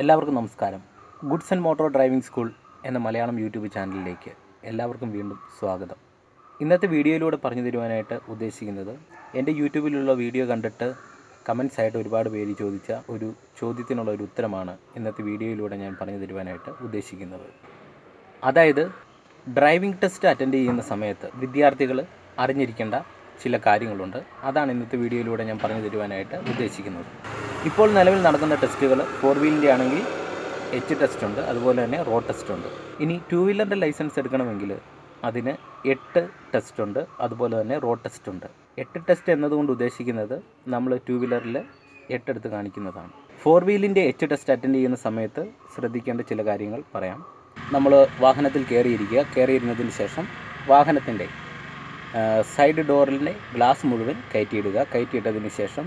എല്ലാവർക്കും നമസ്കാരം. Goods and motor driving school എന്ന മലയാളം യൂട്യൂബ് ചാനലിലേക്ക് എല്ലാവർക്കും വീണ്ടും സ്വാഗതം. ഇന്നത്തെ വീഡിയോയിലൂടെ പറഞ്ഞു തരുവാനായിട്ട് ഉദ്ദേശിക്കുന്നത് എന്റെ യൂട്യൂബിലുള്ള വീഡിയോ കണ്ടിട്ട് കമൻസ് ആയിട്ട് ഒരുപാട് പേര് ചോദിച്ച ഒരു ചോദ്യത്തിനുള്ള ഒരു ഉത്തരമാണ് ഇന്നത്തെ വീഡിയോയിലൂടെ ഞാൻ പറഞ്ഞു തരുവാനായിട്ട് ഉദ്ദേശിക്കുന്നത്. അതായത് ഡ്രൈവിംഗ് ടെസ്റ്റ് അറ്റൻഡ് ചെയ്യുന്ന സമയത്ത് വിദ്യാർത്ഥികൾ അറിഞ്ഞിരിക്കേണ്ട ചില കാര്യങ്ങളുണ്ട്. അതാണ് ഇന്നത്തെ വീഡിയോയിലൂടെ ഞാൻ പറഞ്ഞു തരുവാനായിട്ട് ഉദ്ദേശിക്കുന്നത്. ഇപ്പോൾ നിലവിൽ നടക്കുന്ന ടെസ്റ്റുകൾ ഫോർ വീലിന്റെ ആണെങ്കിൽ എച്ച് ടെസ്റ്റ് ഉണ്ട് അതുപോലെ തന്നെ റോഡ് ടെസ്റ്റ് ഉണ്ട്. ഇനി ടു വീലറിന്റെ ലൈസൻസ് എടുക്കണമെങ്കിൽ അതിന് എട്ട് ടെസ്റ്റ് ഉണ്ട് അതുപോലെ തന്നെ റോഡ് ടെസ്റ്റ് ഉണ്ട്. എട്ട് ടെസ്റ്റ് എന്നതുകൊണ്ട് ഉദ്ദേശിക്കുന്നത് നമ്മൾ ടു വീലറിൽ എട്ടെടുത്ത് കാണിക്കുന്നതാണ്. ഫോർ വീലിന്റെ എച്ച് ടെസ്റ്റ് അറ്റൻഡ് ചെയ്യുന്ന സമയത്ത് ശ്രദ്ധിക്കേണ്ട ചില കാര്യങ്ങൾ പറയാം. നമ്മൾ വാഹനത്തിൽ കയറിയിരിക്കുക കയറിയിരുന്നതിന് ശേഷം വാഹനത്തിന്റെ സൈഡ് ഡോറിന്റെ ഗ്ലാസ് മുഴുവൻ കയറ്റിയിടുക. കയറ്റിയിട്ടതിന് ശേഷം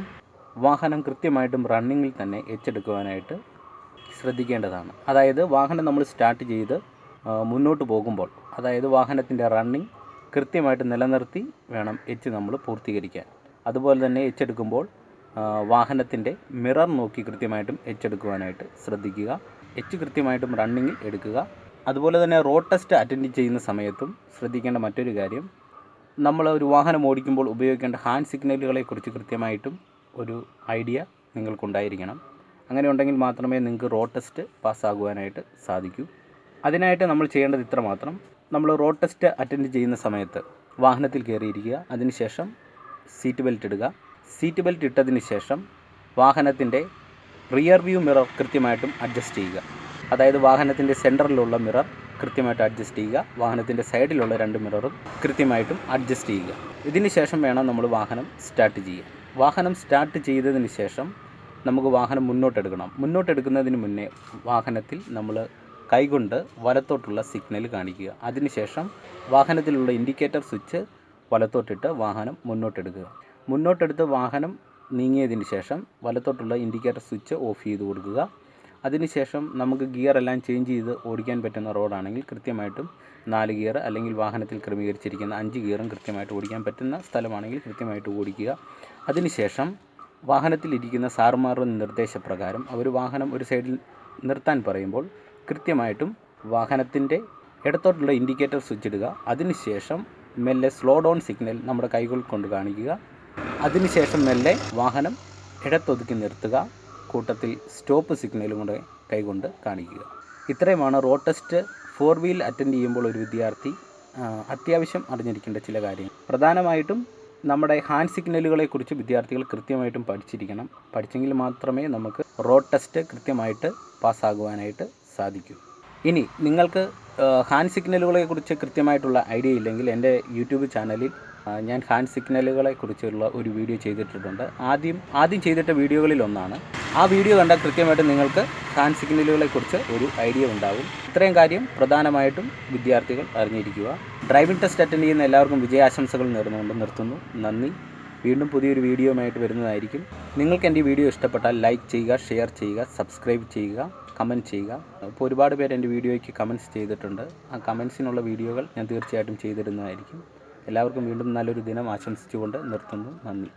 വാഹനം കൃത്യമായിട്ടും റണ്ണിങ്ങിൽ തന്നെ എച്ചെടുക്കുവാനായിട്ട് ശ്രദ്ധിക്കേണ്ടതാണ്. അതായത് വാഹനം നമ്മൾ സ്റ്റാർട്ട് ചെയ്ത് മുന്നോട്ട് പോകുമ്പോൾ അതായത് വാഹനത്തിന്റെ റണ്ണിങ് കൃത്യമായിട്ട് നിലനിർത്തി വേണം എച്ച് നമ്മൾ പൂർത്തീകരിക്കാൻ. അതുപോലെ തന്നെ എച്ചെടുക്കുമ്പോൾ വാഹനത്തിന്റെ മിറർ നോക്കി കൃത്യമായിട്ടും എച്ചെടുക്കുവാനായിട്ട് ശ്രദ്ധിക്കുക. എച്ച് കൃത്യമായിട്ടും റണ്ണിങ്ങിൽ എടുക്കുക. അതുപോലെ തന്നെ റോഡ് ടെസ്റ്റ് അറ്റൻഡ് ചെയ്യുന്ന സമയത്തും ശ്രദ്ധിക്കേണ്ട മറ്റൊരു കാര്യം നമ്മൾ ഒരു വാഹനം ഓടിക്കുമ്പോൾ ഉപയോഗിക്കേണ്ട ഹാൻഡ് സിഗ്നലുകളെക്കുറിച്ച് കൃത്യമായിട്ടും ഒരു ഐഡിയ നിങ്ങൾക്കുണ്ടായിരിക്കണം. അങ്ങനെ ഉണ്ടെങ്കിൽ മാത്രമേ നിങ്ങൾക്ക് റോഡ് ടെസ്റ്റ് പാസ്സാകുവാനായിട്ട് സാധിക്കൂ. അതിനായിട്ട് നമ്മൾ ചെയ്യേണ്ടത് ഇത്ര മാത്രം. നമ്മൾ റോഡ് ടെസ്റ്റ് അറ്റൻഡ് ചെയ്യുന്ന സമയത്ത് വാഹനത്തിൽ കയറിയിരിക്കുക. അതിനുശേഷം സീറ്റ് ബെൽറ്റ് ഇടുക. സീറ്റ് ബെൽറ്റ് ഇട്ടതിന് ശേഷം വാഹനത്തിന്റെ റിയർ വ്യൂ മിറർ കൃത്യമായിട്ടും അഡ്ജസ്റ്റ് ചെയ്യുക. അതായത് വാഹനത്തിന്റെ സെന്ററിലുള്ള മിറർ കൃത്യമായിട്ട് അഡ്ജസ്റ്റ് ചെയ്യുക. വാഹനത്തിന്റെ സൈഡിലുള്ള രണ്ട് മിററും കൃത്യമായിട്ടും അഡ്ജസ്റ്റ് ചെയ്യുക. ഇതിന് ശേഷം വേണം നമ്മൾ വാഹനം സ്റ്റാർട്ട് ചെയ്യുക വാഹനം സ്റ്റാർട്ട് ചെയ്തതിന് ശേഷം നമുക്ക് വാഹനം മുന്നോട്ടെടുക്കണം മുന്നോട്ടെടുക്കുന്നതിന് മുന്നേ വാഹനത്തിൽ നമ്മൾ കൈകൊണ്ട് വലത്തോട്ടുള്ള സിഗ്നൽ കാണിക്കുക. അതിനുശേഷം വാഹനത്തിലുള്ള ഇൻഡിക്കേറ്റർ സ്വിച്ച് വലത്തോട്ടിട്ട് വാഹനം മുന്നോട്ടെടുക്കുക മുന്നോട്ടെടുത്ത് വാഹനം നീങ്ങിയതിന് ശേഷം വലത്തോട്ടുള്ള ഇൻഡിക്കേറ്റർ സ്വിച്ച് ഓഫ് ചെയ്ത് കൊടുക്കുക. അതിനുശേഷം നമുക്ക് ഗിയർ എല്ലാം ചേഞ്ച് ചെയ്ത് ഓടിക്കാൻ പറ്റുന്ന റോഡാണെങ്കിൽ കൃത്യമായിട്ടും നാല് ഗിയർ അല്ലെങ്കിൽ വാഹനത്തിൽ ക്രമീകരിച്ചിരിക്കുന്ന അഞ്ച് ഗിയറും കൃത്യമായിട്ട് ഓടിക്കാൻ പറ്റുന്ന സ്ഥലമാണെങ്കിൽ കൃത്യമായിട്ട് ഓടിക്കുക. അതിനുശേഷം വാഹനത്തിലിരിക്കുന്ന സാർമാരുടെ നിർദ്ദേശപ്രകാരം അവർ വാഹനം ഒരു സൈഡിൽ നിർത്താൻ പറയുമ്പോൾ കൃത്യമായിട്ടും വാഹനത്തിന്റെ ഇടത്തോട്ടുള്ള ഇൻഡിക്കേറ്റർ സ്വിച്ച് ഇടുക. അതിനുശേഷം മെല്ലെ സ്ലോ ഡൗൺ സിഗ്നൽ നമ്മുടെ കൈകൾ കൊണ്ട് കാണിക്കുക. അതിനുശേഷം മെല്ലെ വാഹനം ഇടത്തൊതുക്കി നിർത്തുക. കൂട്ടത്തിൽ സ്റ്റോപ്പ് സിഗ്നലും കൂടെ കൈകൊണ്ട് കാണിക്കുക. ഇത്രയുമാണ് road test four wheel attend ചെയ്യുമ്പോൾ ഒരു വിദ്യാർത്ഥി അത്യാവശ്യം അറിഞ്ഞിരിക്കേണ്ട ചില കാര്യങ്ങൾ. പ്രധാനമായിട്ടും നമ്മുടെ ഹാൻഡ് സിഗ്നലുകളെക്കുറിച്ച് വിദ്യാർത്ഥികൾ കൃത്യമായിട്ടും പഠിച്ചിരിക്കണം. പഠിച്ചെങ്കിൽ മാത്രമേ നമുക്ക് റോഡ് ടെസ്റ്റ് കൃത്യമായിട്ട് പാസ്സാകുവാനായിട്ട് സാധിക്കൂ. ഇനി നിങ്ങൾക്ക് ഹാൻഡ് സിഗ്നലുകളെക്കുറിച്ച് കൃത്യമായിട്ടുള്ള ഐഡിയ ഇല്ലെങ്കിൽ എന്റെ യൂട്യൂബ് ചാനലിൽ ഞാൻ ഹാൻഡ് സിഗ്നലുകളെ കുറിച്ചുള്ള ഒരു വീഡിയോ ചെയ്തിട്ടുണ്ട് ആദ്യം ആദ്യം ചെയ്തിട്ട വീഡിയോകളിൽ ഒന്നാണ് ആ വീഡിയോ കണ്ടാൽ കൃത്യമായിട്ട് നിങ്ങൾക്ക് ഹാൻഡ് സിഗ്നലുകളെക്കുറിച്ച് ഒരു ഐഡിയ ഉണ്ടാകും ഇത്രയും കാര്യം പ്രധാനമായിട്ടും വിദ്യാർത്ഥികൾ അറിഞ്ഞിരിക്കുക. ഡ്രൈവിംഗ് ടെസ്റ്റ് അറ്റൻഡ് ചെയ്യുന്ന എല്ലാവർക്കും വിജയാശംസകൾ നേർന്നുകൊണ്ട് നിർത്തുന്നു. നന്ദി. വീണ്ടും പുതിയൊരു വീഡിയോയുമായിട്ട് വരുന്നതായിരിക്കും. നിങ്ങൾക്ക് എന്റെ വീഡിയോ ഇഷ്ടപ്പെട്ടാൽ ലൈക്ക് ചെയ്യുക ഷെയർ ചെയ്യുക സബ്സ്ക്രൈബ് ചെയ്യുക. കമന്റ് ചെയ്യുക. അപ്പോൾ ഒരുപാട് പേര് എന്റെ വീഡിയോയ്ക്ക് കമന്റ്സ് ചെയ്തിട്ടുണ്ട്. ആ കമൻസിനുള്ള വീഡിയോകൾ ഞാൻ തീർച്ചയായിട്ടും ചെയ്തിരുന്നതായിരിക്കും എല്ലാവർക്കും വീണ്ടും നല്ലൊരു ദിനം ആശംസിച്ചുകൊണ്ട് നിർത്തുന്നു. നന്ദി.